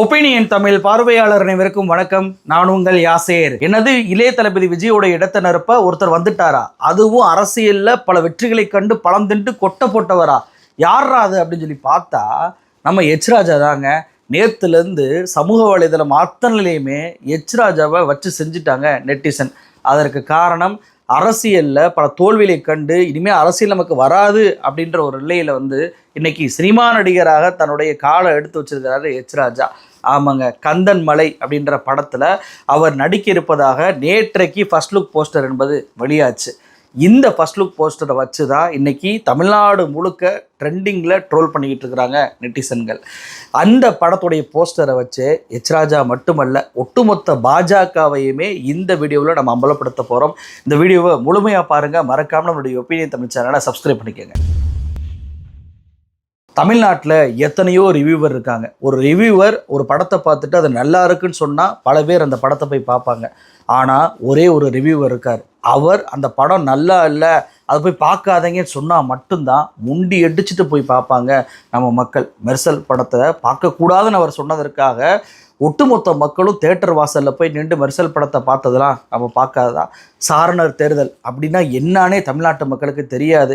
Opinion Tamil பார்வையாளர் அனைவருக்கும் வணக்கம். நான் உங்கள் யாசேர். என்னது இளைய தளபதி விஜயோட இடத்தை நிரப்ப ஒருத்தர் வந்துட்டாரா? அதுவும் அரசியலில் பல வெற்றிகளை கண்டு பழம் திண்டு கொட்ட போட்டவரா யாரா அது அப்படின்னு சொல்லி பார்த்தா நம்ம எச்ராஜா தாங்க. நேத்துலேருந்து சமூக வலைதளம் அத்தனையிலையுமே எச்ராஜாவை வச்சு செஞ்சுட்டாங்க நெட்டிசன். அதற்கு காரணம் அரசியலில் பல தோல்விகளை கண்டு இனிமேல் அரசியல் நமக்கு வராது அப்படின்ற ஒரு நிலையில் வந்து இன்னைக்கு சினிமா நடிகராக தன்னுடைய காலை எடுத்து வச்சிருக்கிறாரு எச் ராஜா. ஆமாங்க கந்தன் மலை அப்படின்ற படத்தில் அவர் நடிக்க இருப்பதாக நேற்றைக்கு ஃபர்ஸ்ட் லுக் போஸ்டர் என்பது வெளியாச்சு. இந்த ஃபர்ஸ்ட் லுக் போஸ்டரை வச்சு தான் இன்றைக்கி தமிழ்நாடு முழுக்க ட்ரெண்டிங்கில் ட்ரோல் பண்ணிக்கிட்டு இருக்கிறாங்க நெட்டிசன்கள் அந்த படத்துடைய போஸ்டரை வச்சு எச் ராஜா மட்டுமல்ல ஒட்டுமொத்த பாஜகவையுமே இந்த வீடியோவில் நம்ம அம்பலப்படுத்த போகிறோம் இந்த வீடியோவை முழுமையாக பாருங்கள் மறக்காமல் நம்மளுடைய ஒப்பீனியன் தமிழ் சேனலை சப்ஸ்கிரைப் பண்ணிக்கோங்க. தமிழ்நாட்டில் எத்தனையோ ரிவ்யூவர் இருக்காங்க. ஒரு ரிவ்யூவர் ஒரு படத்தை பார்த்துட்டு அது நல்லா இருக்குன்னு சொன்னால் பல பேர் அந்த படத்தை போய் பார்ப்பாங்க. ஆனால் ஒரே ஒரு ரிவ்யூவர் இருக்கார். அவர் அந்த படம் நல்லா இல்லை அதை போய் பார்க்காதீங்கன்னு சொன்னால் மட்டும்தான் முண்டி அடிச்சுட்டு போய் பார்ப்பாங்க நம்ம மக்கள். மெர்சல் படத்தை பார்க்கக்கூடாதுன்னு அவர் சொன்னதற்காக ஒட்டுமொத்த மக்களும் தேட்டர் வாசலில் போய் நின்று மெர்சல் படத்தை பார்த்ததெல்லாம் நம்ம பார்க்காததா? சாரணர் தேர்தல் அப்படின்னா என்னானே தமிழ்நாட்டு மக்களுக்கு தெரியாது.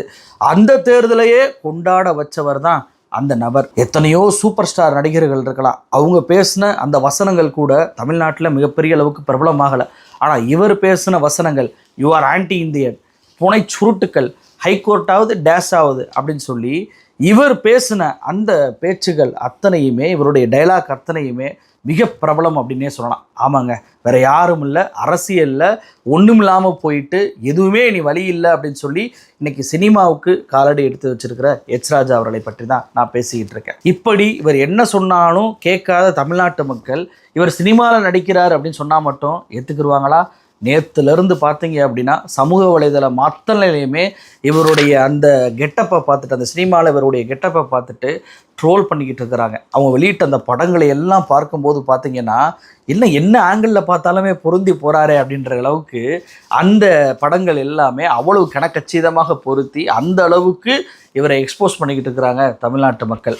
அந்த தேர்தலையே கொண்டாட வச்சவர் தான் அந்த நபர் எத்தனையோ சூப்பர் ஸ்டார் நடிகர்கள் இருக்கலாம். அவங்க பேசின அந்த வசனங்கள் கூட தமிழ்நாட்டில் மிகப்பெரிய அளவுக்கு பிரபலமாகலை. ஆனால் இவர் பேசின வசனங்கள் யூ ஆர் ஆன்டி இந்தியன் புனை சுருட்டுக்கள் ஹைகோர்ட்டாவது டேஷ் ஆகுது அப்படின்னு சொல்லி இவர் பேசின அந்த பேச்சுகள் அத்தனையுமே இவருடைய டைலாக் அத்தனையுமே மிக பிரபலம் அப்படின்னே சொல்லலாம். ஆமாங்க வேற யாரும் இல்லை அரசியலில் ஒன்றும் இல்லாமல் போயிட்டு எதுவுமே இனி வழி இல்லை அப்படின்னு சொல்லி இன்னைக்கு சினிமாவுக்கு காலடி எடுத்து வச்சிருக்கிற எச் ராஜா அவர்களை பற்றி தான் நான் பேசிக்கிட்டு இருக்கேன். இப்படி இவர் என்ன சொன்னாலும் கேட்காத தமிழ்நாட்டு மக்கள் இவர் சினிமாவில் நடிக்கிறார் அப்படின்னு சொன்னால் மட்டும் ஏற்றுக்குருவாங்களா நேற்றுலேருந்து பார்த்தீங்க அப்படின்னா சமூக வலைதளம் அத்தனையிலையுமே இவருடைய அந்த கெட்டப்பை பார்த்துட்டு அந்த சினிமாவில் இவருடைய கெட்டப்பை பார்த்துட்டு ட்ரோல் பண்ணிக்கிட்டு இருக்கிறாங்க. அவங்க வெளியிட்ட அந்த படங்களை எல்லாம் பார்க்கும்போது பார்த்தீங்கன்னா இல்லை என்ன ஆங்கிளில் பார்த்தாலுமே பொருந்தி போகிறாரே அப்படின்ற அளவுக்கு அந்த படங்கள் எல்லாமே அவ்வளவு கணக்கச்சிதமாக பொருத்தி அந்த அளவுக்கு இவரை எக்ஸ்போஸ் பண்ணிக்கிட்டு இருக்கிறாங்க தமிழ்நாட்டு மக்கள்.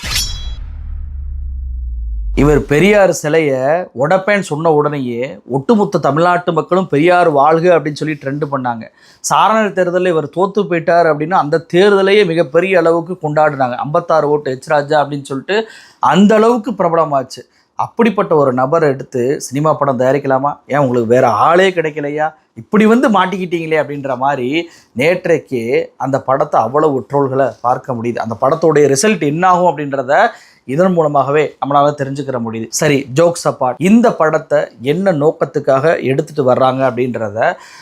இவர் பெரியார் சிலையை உடப்பேன்னு சொன்ன உடனேயே ஒட்டுமொத்த தமிழ்நாட்டு மக்களும் பெரியார் வாழ்க அப்படின்னு சொல்லி ட்ரெண்டு பண்ணாங்க. சாரணர் தேர்தலில் இவர் தோத்து போயிட்டார் அப்படின்னா அந்த தேர்தலையே மிகப்பெரிய அளவுக்கு கொண்டாடினாங்க. ஐம்பத்தாறு ஓட்டு ஹெச் ராஜா அப்படின்னு சொல்லிட்டு அந்த அளவுக்கு பிரபலமாச்சு. அப்படிப்பட்ட ஒரு நபரை எடுத்து சினிமா படம் தயாரிக்கலாமா? ஏன் உங்களுக்கு வேற ஆளே கிடைக்கலையா? இப்படி வந்து மாட்டிக்கிட்டீங்களே அப்படின்ற மாதிரி நேற்றைக்கு அந்த படத்தை அவ்வளவு ட்ரோல்களை பார்க்க முடியுது. அந்த படத்தோடைய ரிசல்ட் என்னாகும் அப்படின்றத இதன் மூலமாகவே நம்மளால் தெரிஞ்சுக்கிற முடியுது. சரி ஜோக்ஸ் அப்பாட் இந்த படத்தை என்ன நோக்கத்துக்காக எடுத்துகிட்டு வர்றாங்க அப்படின்றத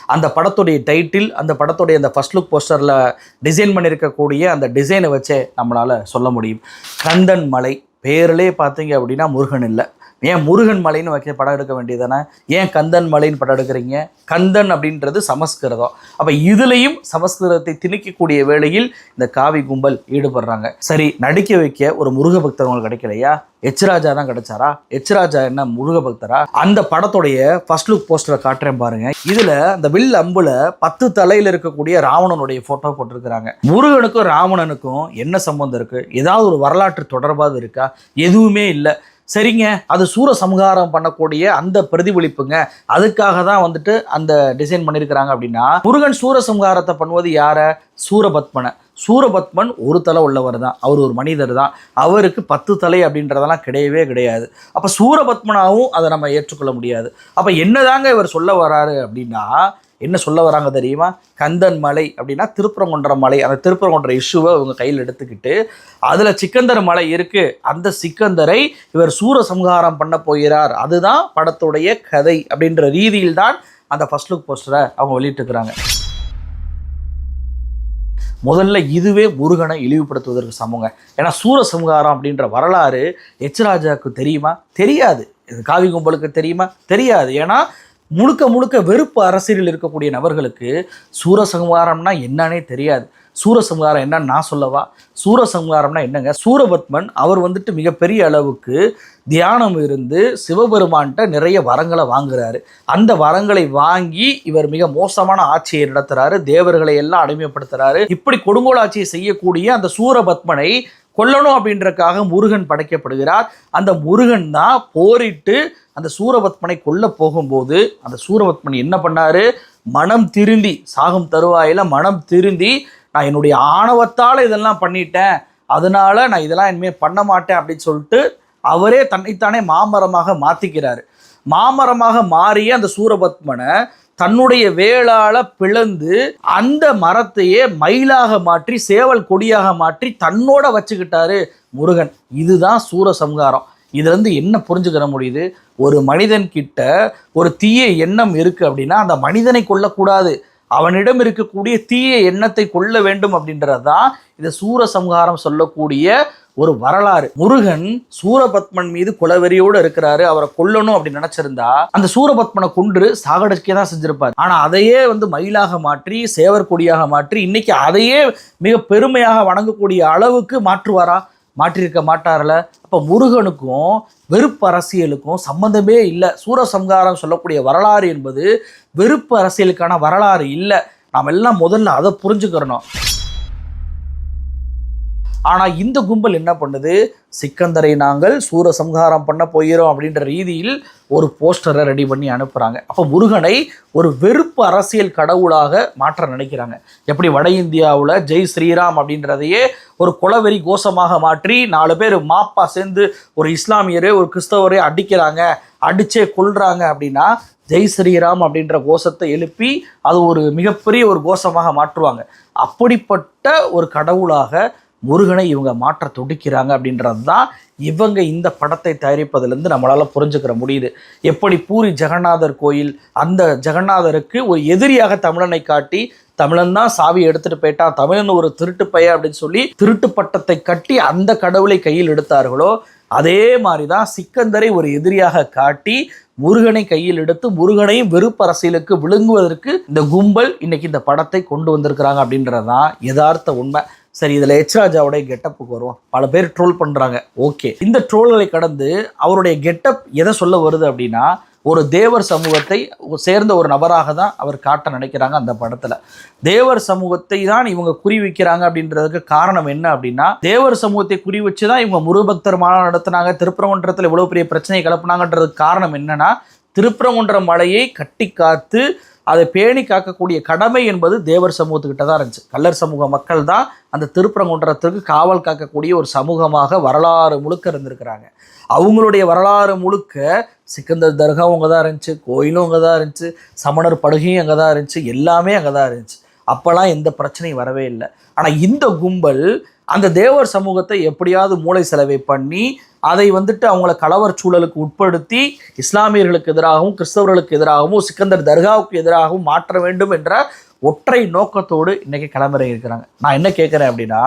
அந்த படத்துடைய டைட்டில் அந்த படத்துடைய அந்த ஃபர்ஸ்ட் லுக் போஸ்டரில் டிசைன் பண்ணியிருக்கக்கூடிய அந்த டிசைனை வச்சே நம்மளால் சொல்ல முடியும். கந்தன் மலை பேரிலே பார்த்தீங்க அப்படின்னா முருகன் இல்லை. ஏன் முருகன் மலைன்னு வைக்க படம் எடுக்க வேண்டியதானே ஏன் கந்தன் மலைன்னு படம் எடுக்கிறீங்க? கந்தன் அப்படின்றது சமஸ்கிருதம். அப்போ இதுலேயும் சமஸ்கிருதத்தை திணிக்கக்கூடிய வேளையில் இந்த காவி கும்பல் ஈடுபடுறாங்க. சரி நடிக்க வைக்க ஒரு முருக பக்தர் உங்களுக்கு கிடைக்கலையா? எச்ராஜா தான் கிடைச்சாரா? எச்ராஜா என்ன முருக பக்தரா அந்த படத்துடைய ஃபர்ஸ்ட் லுக் போஸ்டரை காட்டுறேன் பாருங்க. இதுல அந்த வில் அம்புல பத்து தலையில் இருக்கக்கூடிய ராவணனுடைய போட்டோ போட்டிருக்கிறாங்க. முருகனுக்கும் ராவணனுக்கும் என்ன சம்பந்தம் இருக்கு? ஏதாவது ஒரு வரலாற்று தொடர்பாக இருக்கா? எதுவுமே இல்லை. சரிங்க. அது சூர சமகாரம் பண்ணக்கூடிய அந்த பிரதிபலிப்புங்க. அதுக்காக தான் வந்துட்டு அந்த டிசைன் பண்ணியிருக்கிறாங்க அப்படின்னா முருகன் சூர சமகாரத்தை பண்ணுவது யார? சூரபத்மனை. சூரபத்மன் ஒரு தலை உள்ளவர் தான். அவர் ஒரு மனிதர் தான். அவருக்கு பத்து தலை அப்படின்றதெல்லாம் கிடையவே கிடையாது. அப்போ சூரபத்மனாகவும் அதை நம்ம ஏற்றுக்கொள்ள முடியாது. அப்போ என்னதாங்க இவர் சொல்ல வராரு அப்படின்னா என்ன சொல்ல வராங்க தெரியுமா? கந்தன் மலை அப்படின்னா திருப்பரங்குன்ற மலை. அந்த திருப்பரங்குன்ற இஷ்யூவை இவங்க கையில் எடுத்துக்கிட்டு அதில் சிக்கந்தர் மலை இருக்குது அந்த சிக்கந்தரை இவர் சூர சம்ஹாரம் பண்ண போகிறார். அதுதான் படத்துடைய கதை அப்படின்ற ரீதியில் தான் அந்த ஃபர்ஸ்ட் லுக் போஸ்டரை அவங்க வெளியிட்டுருக்கிறாங்க. முதல்ல இதுவே முருகனை இழிவுபடுத்துவதற்கு சமங்க. ஏன்னா சூரசம்ஹாரம் அப்படின்ற வரலாறு எச் ராஜாவுக்கு தெரியுமா? தெரியாது. இது காவி கும்பலுக்கு தெரியுமா? தெரியாது. ஏன்னா முழுக்க முழுக்க வெறுப்பு அரசியலில் இருக்கக்கூடிய நபர்களுக்கு சூரசம்ஹாரம்னா என்னன்னே தெரியாது. சூரசம்ஹாரம் என்னன்னு நான் சொல்லவா? சூரசம்ஹாரம்னா என்னங்க? சூரபத்மன் அவர் வந்துட்டு மிகப்பெரிய அளவுக்கு தியானம் இருந்து சிவபெருமான்கிட்ட நிறைய வரங்களை வாங்குறாரு. அந்த வரங்களை வாங்கி இவர் மிக மோசமான ஆட்சியை நடத்துறாரு. தேவர்களை எல்லாம் அடிமைப்படுத்துறாரு. இப்படி கொடுங்கோல் ஆட்சியை செய்யக்கூடிய அந்த சூரபத்மனை கொல்லணும் அப்படின்றக்காக முருகன் படைக்கப்படுகிறார். அந்த முருகன் தான் போரிட்டு அந்த சூரபத்மனை கொல்ல போகும்போது அந்த சூரபத்மன் என்ன பண்ணார்? மனம் திருந்தி சாகும் தருவாயில் மனம் திருந்தி நான் என்னுடைய ஆணவத்தால் இதெல்லாம் பண்ணிட்டேன். அதனால நான் இதெல்லாம் இனிமேல் பண்ண மாட்டேன் அப்படின்னு சொல்லிட்டு அவரே தன்னைத்தானே மாமரமாக மாற்றிக்கிறார் மாமரமாக மாறிய அந்த சூரபத்மனை தன்னுடைய வேளால பிளந்து அந்த மரத்தையே மயிலாக மாற்றி சேவல் கொடியாக மாற்றி தன்னோட வச்சுக்கிட்டாரு முருகன். இதுதான் சூரசம்ஹாரம். இதுல இருந்து என்ன புரிஞ்சுக்கிற முடியுது? ஒரு மனிதன் கிட்ட ஒரு தீய எண்ணம் இருக்கு அப்படின்னா அந்த மனிதனை கொல்லக்கூடாது. அவனிடம் இருக்கக்கூடிய தீய எண்ணத்தை கொள்ள வேண்டும் அப்படின்றது தான் இந்த சூரசம்ஹாரம் சொல்லக்கூடிய ஒரு வரலாறு. முருகன் சூரபத்மன் மீது குலவெறியோடு இருக்கிறாரு. அவரை கொல்லணும் அப்படின்னு நினைச்சிருந்தா அந்த சூரபத்மனை கொன்று சாகடிக்க தான் செஞ்சிருப்பார். ஆனா அதையே வந்து மயிலாக மாற்றி சேவர் கொடியாக மாற்றி இன்னைக்கு அதையே மிக பெருமையாக வணங்கக்கூடிய அளவுக்கு மாற்றுவாரா? மாற்றியிருக்க மாட்டார்ல. அப்போ முருகனுக்கும் வெறுப்பு அரசியலுக்கும் சம்பந்தமே இல்லை. சூரசம்ஹாரம் சொல்லக்கூடிய வரலாறு என்பது வெறுப்பு அரசியலுக்கான வரலாறு இல்லை. நாம் எல்லாம் முதல்ல அதை புரிஞ்சுக்கிறணும். ஆனால் இந்த கும்பல் என்ன பண்ணுது? சிக்கந்தரை நாங்கள் சூரசம்ஹாரம் பண்ண போகிறோம் அப்படின்ற ரீதியில் ஒரு போஸ்டரை ரெடி பண்ணி அனுப்புகிறாங்க அப்போ முருகனை ஒரு வெறுப்பு அரசியல் கடவுளாக மாற்ற நினைக்கிறாங்க. எப்படி வட இந்தியாவில் ஜெய் ஸ்ரீராம் அப்படின்றதையே ஒரு குலவெறி கோஷமாக மாற்றி நாலு பேர் மாப்பா சேர்ந்து ஒரு இஸ்லாமியரே ஒரு கிறிஸ்தவரே அடிக்கிறாங்க அடிச்சே கொள்றாங்க அப்படின்னா ஜெய் ஸ்ரீராம் அப்படின்ற கோஷத்தை எழுப்பி அது ஒரு மிகப்பெரிய ஒரு கோஷமாக மாற்றுவாங்க. அப்படிப்பட்ட ஒரு கடவுளாக முருகனை இவங்க மாற்ற துடிக்கிறாங்க அப்படின்றது தான் இவங்க இந்த படத்தை தயாரிப்பதிலிருந்து நம்மளால் புரிஞ்சுக்கிற முடியுது. எப்படி பூரி ஜெகநாதர் கோயில் அந்த ஜெகநாதருக்கு ஒரு எதிரியாக தமிழனை காட்டி தமிழன் தான் சாவி எடுத்துட்டு போயிட்டான் தமிழன் ஒரு திருட்டு பைய அப்படின்னு சொல்லி திருட்டு பட்டத்தை கட்டி அந்த கடவுளை கையில் எடுத்தார்களோ அதே மாதிரி தான் சிக்கந்தரை ஒரு எதிரியாக காட்டி முருகனை கையில் எடுத்து முருகனையும் வெறுப்பு அரசியலுக்கு விழுங்குவதற்கு இந்த கும்பல் இன்னைக்கு இந்த படத்தை கொண்டு வந்திருக்கிறாங்க அப்படின்றது தான் யதார்த்த உண்மை. சரி இதில் எச் ராஜாவுடைய கெட்டப்புக்கு வருவோம். பல பேர் ட்ரோல் பண்ணுறாங்க ஓகே. இந்த ட்ரோல்களை கடந்து அவருடைய கெட்டப் எதை சொல்ல வருது அப்படின்னா ஒரு தேவர் சமூகத்தை சேர்ந்த ஒரு நபராக தான் அவர் காட்ட நினைக்கிறாங்க அந்த படத்தில். தேவர் சமூகத்தை தான் இவங்க குறி வைக்கிறாங்க அப்படின்றதுக்கு காரணம் என்ன அப்படின்னா தேவர் சமூகத்தை குறி வச்சு தான் இவங்க முருபக்தர் மாநாடு நடத்தினாங்க திருப்பரங்குன்றத்தில் இவ்வளோ பெரிய பிரச்சனையை கிளப்புனாங்கன்றதுக்கு காரணம் என்னன்னா திருப்பரங்குன்ற மலையை கட்டி காத்து அதை பேணி காக்கக்கூடிய கடமை என்பது தேவர் சமூகத்துக்கிட்ட தான் இருந்துச்சு. கல்லர் சமூக மக்கள் தான் அந்த திருப்பரங்குன்றத்திற்கு காவல் காக்கக்கூடிய ஒரு சமூகமாக வரலாறு முழுக்க இருந்திருக்கிறாங்க. அவங்களுடைய வரலாறு முழுக்க சிக்கந்தர் தர்காவும் அங்கே தான் இருந்துச்சு கோயிலும் அங்கே தான் இருந்துச்சு சமணர் படுகையும் அங்கே தான் இருந்துச்சு எல்லாமே அங்கே தான் இருந்துச்சு. அப்போல்லாம் எந்த பிரச்சனையும் வரவே இல்லை. ஆனால் இந்த கும்பல் அந்த தேவர் சமூகத்தை எப்படியாவது மூளை செலவை பண்ணி அதை வந்துட்டு அவங்கள கலவர் சூழலுக்கு உட்படுத்தி இஸ்லாமியர்களுக்கு எதிராகவும் கிறிஸ்தவர்களுக்கு எதிராகவும் சிக்கந்தர் தர்காவுக்கு எதிராகவும் மாற்ற வேண்டும் என்ற ஒற்றை நோக்கத்தோடு இன்றைக்கி கிளம்புற இருக்கிறாங்க. நான் என்ன கேட்குறேன் அப்படின்னா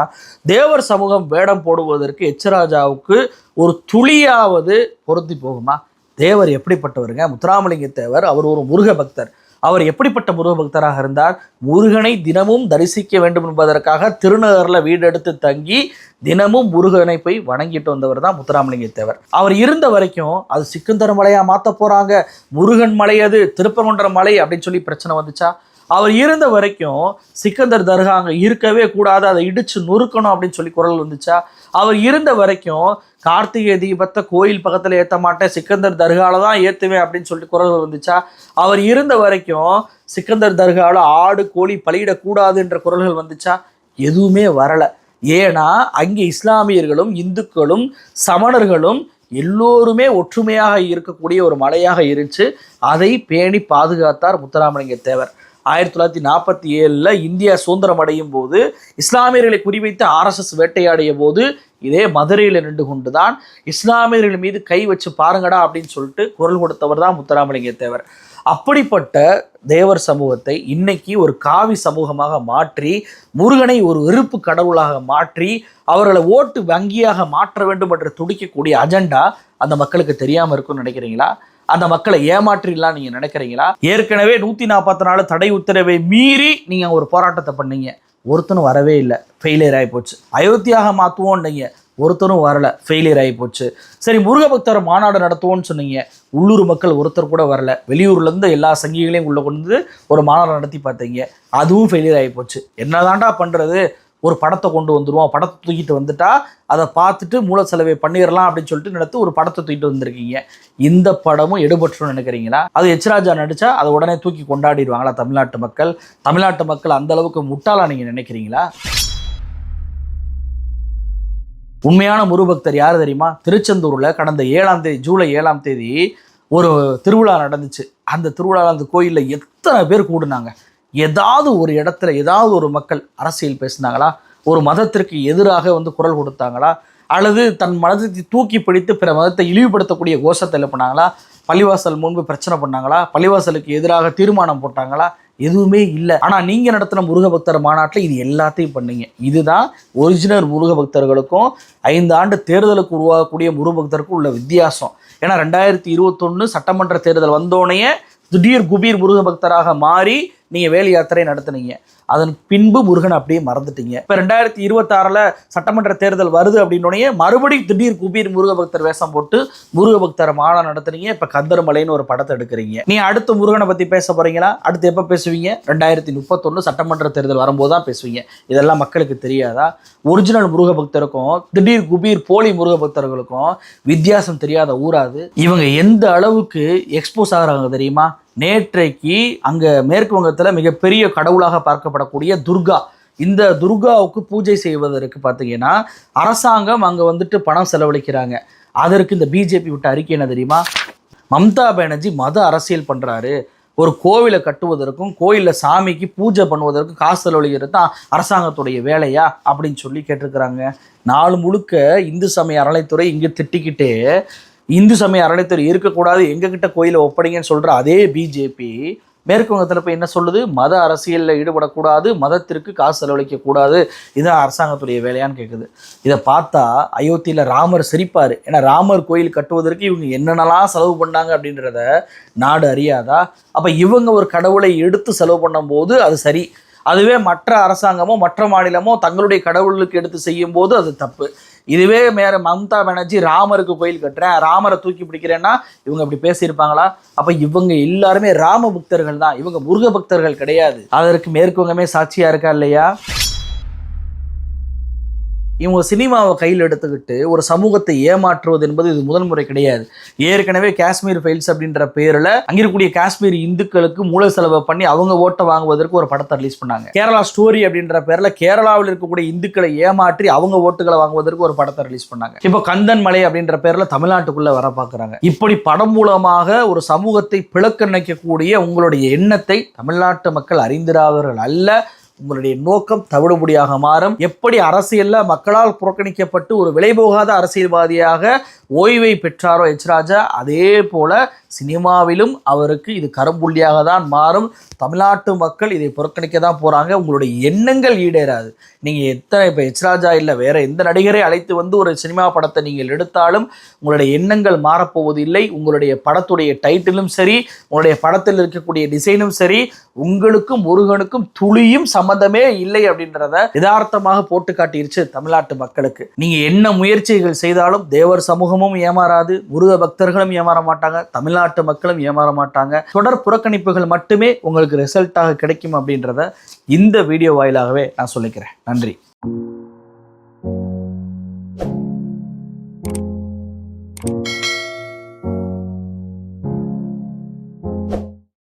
தேவர் சமூகம் வேடம் போடுவதற்கு எச்சராஜாவுக்கு ஒரு துளியாவது பொருந்தி போகுமா? தேவர் எப்படிப்பட்டவருங்க? முத்துராமலிங்க தேவர் அவர் ஒரு முருக பக்தர் அவர் எப்படிப்பட்ட முருக பக்தராக இருந்தார்? முருகனை தினமும் தரிசிக்க வேண்டும் என்பதற்காக திருநகரில் வீடு எடுத்து தங்கி தினமும் முருகனை போய் வணங்கிட்டு வந்தவர் தான் முத்துராமலிங்க தேவர் அவர் இருந்த வரைக்கும் அது சிக்கந்தர் மலையாக மாற்ற போகிறாங்க முருகன் மலை அது திருப்பங்குன்ற மலை அப்படின்னு சொல்லி பிரச்சனை வந்துச்சா? அவர் இருந்த வரைக்கும் சிக்கந்தர் தர்கா அங்கே இருக்கவே கூடாது அதை இடிச்சு நொறுக்கணும் அப்படின்னு சொல்லி குரல் வந்துச்சா? அவர் இருந்த வரைக்கும் கார்த்திகை தீபத்தை கோயில் பக்கத்தில் ஏற்ற மாட்டேன் சிக்கந்தர் தர்காவில் தான் ஏற்றுவேன் அப்படின்னு சொல்லிட்டு குரல் வந்துச்சா? அவர் இருந்த வரைக்கும் சிக்கந்தர் தர்காவில் ஆடு கோழி பலியிடக்கூடாதுன்ற குரல்கள் வந்துச்சா? எதுவுமே வரலை. ஏன்னா அங்கே இஸ்லாமியர்களும் இந்துக்களும் சமணர்களும் எல்லோருமே ஒற்றுமையாக இருக்கக்கூடிய ஒரு மலையாக இருந்துச்சு. அதை பேணி பாதுகாத்தார் முத்துராமலிங்க தேவர். ஆயிரத்தி தொள்ளாயிரத்தி நாற்பத்தி ஏழில் இந்தியா சுதந்திரம் அடையும் போது இஸ்லாமியர்களை குறிவைத்து ஆர்எஸ்எஸ் வேட்டையாடிய போது இதே மதுரையில் நின்று கொண்டு தான் இஸ்லாமியர்கள் மீது கை வச்சு பாருங்கடா அப்படின்னு சொல்லிட்டு குரல் கொடுத்தவர் தான் முத்துராமலிங்க தேவர். அப்படிப்பட்ட தேவர் சமூகத்தை இன்னைக்கு ஒரு காவி சமூகமாக மாற்றி முருகனை ஒரு வெறுப்பு கடவுளாக மாற்றி அவர்களை ஓட்டு வங்கியாக மாற்ற வேண்டும் என்று துடிக்கக்கூடிய அஜெண்டா அந்த மக்களுக்கு தெரியாமல் இருக்கும்னு நினைக்கிறீங்களா? அந்த மக்களை ஏமாற்றிடலாம் நீங்க நினைக்கிறீங்களா? ஏற்கனவே நூத்தி நாற்பத்தி நாலு தடை உத்தரவை மீறி நீங்க ஒரு போராட்டத்தை பண்ணீங்க. ஒருத்தனும் வரவே இல்லை. ஃபெயிலியர் ஆகி போச்சு. அயோத்தியாக மாற்றுவோன்னீங்க ஒருத்தரும் வரல. ஃபெயிலியர் ஆகி போச்சு. சரி முருகபக்தர் மாநாடு நடத்துவோம்னு சொன்னீங்க. உள்ளூர் மக்கள் ஒருத்தர் கூட வரல. வெளியூர்லேருந்து எல்லா சங்கிகளையும் உள்ளே கொண்டு வந்து ஒரு மாநாடு நடத்தி பார்த்தீங்க. அதுவும் ஃபெயிலியர் ஆகி போச்சு. என்னதான்டா பண்ணுறது ஒரு படத்தை கொண்டு வந்துடுவோம் படத்தை தூக்கிட்டு வந்துட்டா அதை பார்த்துட்டு மூல செலவை பண்ணிடலாம் அப்படின்னு சொல்லிட்டு நடத்து ஒரு படத்தை தூக்கிட்டு வந்திருக்கீங்க. இந்த படமும் எடுபட்டுன்னு நினைக்கிறீங்களா? அது எச்ராஜா நடிச்சா அதை உடனே தூக்கி கொண்டாடிடுவாங்களா தமிழ்நாட்டு மக்கள்? தமிழ்நாட்டு மக்கள் அந்த அளவுக்கு முட்டாளா நீங்க நினைக்கிறீங்களா? உண்மையான முருபக்தர் யார் தெரியுமா? திருச்செந்தூர்ல கடந்த ஏழாம் தேதி ஜூலை ஏழாம் தேதி ஒரு திருவிழா நடந்துச்சு. அந்த திருவிழாவில் அந்த கோயிலில் எத்தனை பேர் கூடுனாங்க? ஏதாவது ஒரு இடத்துல ஏதாவது ஒரு மக்கள் அரசியல் பேசுனாங்களா? ஒரு மதத்திற்கு எதிராக வந்து குரல் கொடுத்தாங்களா? அல்லது தன் மதத்தை தூக்கி பிடித்து பிற மதத்தை இழிவுபடுத்தக்கூடிய கோஷத்தை எழுப்பினாங்களா பள்ளிவாசல் முன்பு பிரச்சனை பண்ணாங்களா? பள்ளிவாசலுக்கு எதிராக தீர்மானம் போட்டாங்களா? எதுவுமே இல்லை. ஆனால் நீங்கள் நடத்தின முருகபக்தர் மாநாட்டில் இது எல்லாத்தையும் பண்ணீங்க. இதுதான் ஒரிஜினல் முருக பக்தர்களுக்கும் ஐந்து ஆண்டு தேர்தலுக்கு உருவாகக்கூடிய முருகபக்தருக்கும் உள்ள வித்தியாசம். ஏன்னா ரெண்டாயிரத்தி இருபத்தொன்று சட்டமன்ற தேர்தல் வந்தோடனே திடீர் குபீர் முருக பக்தராக மாறி நீங்கள் வேலை யாத்திரை நடத்துனீங்க. அதன் பின்பு முருகன் அப்படியே மறந்துட்டீங்க. இப்போ ரெண்டாயிரத்தி இருபத்தாறில் சட்டமன்ற தேர்தல் வருது அப்படின்னோடனே மறுபடியும் திடீர் குபீர் முருகபக்தர் வேஷம் போட்டு முருகபக்தர் மாலை நடத்துனீங்க. இப்போ கந்தர்மலைன்னு ஒரு படத்தை எடுக்கிறீங்க. நீ அடுத்து முருகனை பற்றி பேச போகிறீங்களா அடுத்து எப்போ பேசுவீங்க? ரெண்டாயிரத்தி முப்பத்தொன்று சட்டமன்ற தேர்தல் வரும்போது தான் பேசுவீங்க. இதெல்லாம் மக்களுக்கு தெரியாதா? ஒரிஜினல் முருகபக்தருக்கும் திடீர் குபீர் போலி முருகபக்தர்களுக்கும் வித்தியாசம் தெரியாத ஊராது. இவங்க எந்த அளவுக்கு எக்ஸ்போஸ் ஆகுறாங்க தெரியுமா? நேற்றைக்கு அங்கே மேற்கு வங்கத்தில் மிகப்பெரிய கடவுளாக பார்க்கப்படக்கூடிய துர்கா. இந்த துர்காவுக்கு பூஜை செய்வதற்கு பார்த்தீங்கன்னா அரசாங்கம் அங்கே வந்துட்டு பணம் செலவழிக்கிறாங்க. அதற்கு இந்த பிஜேபி விட்ட அறிக்கை என்ன தெரியுமா? மம்தா பானர்ஜி மத அரசியல் பண்ணுறாரு ஒரு கோவிலை கட்டுவதற்கும் கோயிலில் சாமிக்கு பூஜை பண்ணுவதற்கும் காசு செலவழிக்கிறது தான் அரசாங்கத்துடைய வேலையா? அப்படின்னு சொல்லி கேட்டிருக்கிறாங்க. நாலு முழுக்க இந்து சமய அறநிலைத்துறை இங்கே திட்டிக்கிட்டே இந்து சமய அறநிலைத்துறை இருக்கக்கூடாது எங்ககிட்ட கோயிலை ஒப்படைங்கன்னு சொல்கிற அதே பிஜேபி மேற்கு வங்கத்தில் போய் என்ன சொல்லுது? மத அரசியலில் ஈடுபடக்கூடாது மதத்திற்கு காசு செலவழிக்கக்கூடாது. இதுதான் அரசாங்கத்துடைய வேலையான்னு கேட்குது இதை பார்த்தா அயோத்தியில் ராமர் சிரிப்பார். ஏன்னா ராமர் கோயில் கட்டுவதற்கு இவங்க என்னென்னலாம் செலவு பண்ணாங்க அப்படின்றத நாடு அறியாதா? அப்போ இவங்க ஒரு கடவுளை எடுத்து செலவு பண்ணும்போது அது சரி. அதுவே மற்ற அரசாங்கமோ மற்ற மாநிலமோ தங்களுடைய கடவுளுக்கு எடுத்து செய்யும் போது அது தப்பு. இதுவே மேற மம்தா பானர்ஜி ராமருக்கு கோயில் கட்டுறேன் ராமரை தூக்கி பிடிக்கிறேன்னா இவங்க அப்படி பேசியிருப்பாங்களா? அப்ப இவங்க எல்லாருமே ராம பக்தர்கள் தான். இவங்க முருக பக்தர்கள் கிடையாது. அதற்கு மேற்குவங்கமே சாட்சியா இருக்கா இல்லையா? இவங்க சினிமாவை கையில் எடுத்துக்கிட்டு ஒரு சமூகத்தை ஏமாற்றுவது என்பது இது முதல் முறை கிடையாது. ஏற்கனவே காஷ்மீர் ஃபைல்ஸ் அப்படின்ற பேரில் அங்கே இருக்கக்கூடிய காஷ்மீர் இந்துக்களுக்கு மூல செலவை பண்ணி அவங்க ஓட்டை வாங்குவதற்கு ஒரு படத்தை ரிலீஸ் பண்ணாங்க. கேரளா ஸ்டோரி அப்படின்ற பேரில் கேரளாவில் இருக்கக்கூடிய இந்துக்களை ஏமாற்றி அவங்க ஓட்டுகளை வாங்குவதற்கு ஒரு படத்தை ரிலீஸ் பண்ணாங்க. இப்போ கந்தன் மலை அப்படின்ற பேரில் தமிழ்நாட்டுக்குள்ளே வர பார்க்குறாங்க இப்படி படம் மூலமாக ஒரு சமூகத்தை பிளக்கணிக்கக்கூடிய உங்களுடைய எண்ணத்தை தமிழ்நாட்டு மக்கள் அறிந்திராதவர்கள் அல்ல. உங்களுடைய நோக்கம் தவிடுபடியாக மாறும். எப்படி அரசியல்ல மக்களால் புறக்கணிக்கப்பட்டு ஒரு விலைபோகாத அரசியல்வாதியாக ஓய்வை பெற்றாரோ எச் ராஜா? அதே போல் சினிமாவிலும் அவருக்கு இது கரும்புள்ளியாக தான் மாறும். தமிழ்நாட்டு மக்கள் இதை புறக்கணிக்க தான் போகிறாங்க உங்களுடைய எண்ணங்கள் ஈடேறாது. நீங்கள் எத்தனை இப்போ எச் ராஜா இல்லை வேறு எந்த நடிகரை அழைத்து வந்து ஒரு சினிமா படத்தை நீங்கள் எடுத்தாலும் உங்களுடைய எண்ணங்கள் மாறப்போவது இல்லை. உங்களுடைய படத்துடைய டைட்டிலும் சரி உங்களுடைய படத்தில் இருக்கக்கூடிய டிசைனும் சரி உங்களுக்கும் முருகனுக்கும் துளியும் சம்மந்தமே இல்லை அப்படின்றத யதார்த்தமாக போட்டு காட்டிருச்சு தமிழ்நாட்டு மக்களுக்கு. நீங்கள் என்ன முயற்சிகள் செய்தாலும் தேவர் சமூகம் சமூகமும் ஏமாறாது முருக பக்தர்களும் ஏமாற மாட்டாங்க தமிழ்நாட்டு மக்களும் ஏமாற மாட்டாங்க. தொடர் புறக்கணிப்புகள் மட்டுமே உங்களுக்கு ரிசல்ட்டாக கிடைக்கும் அப்படின்றத இந்த வீடியோ வாயிலாகவே நான் சொல்லிக்கிறேன். நன்றி.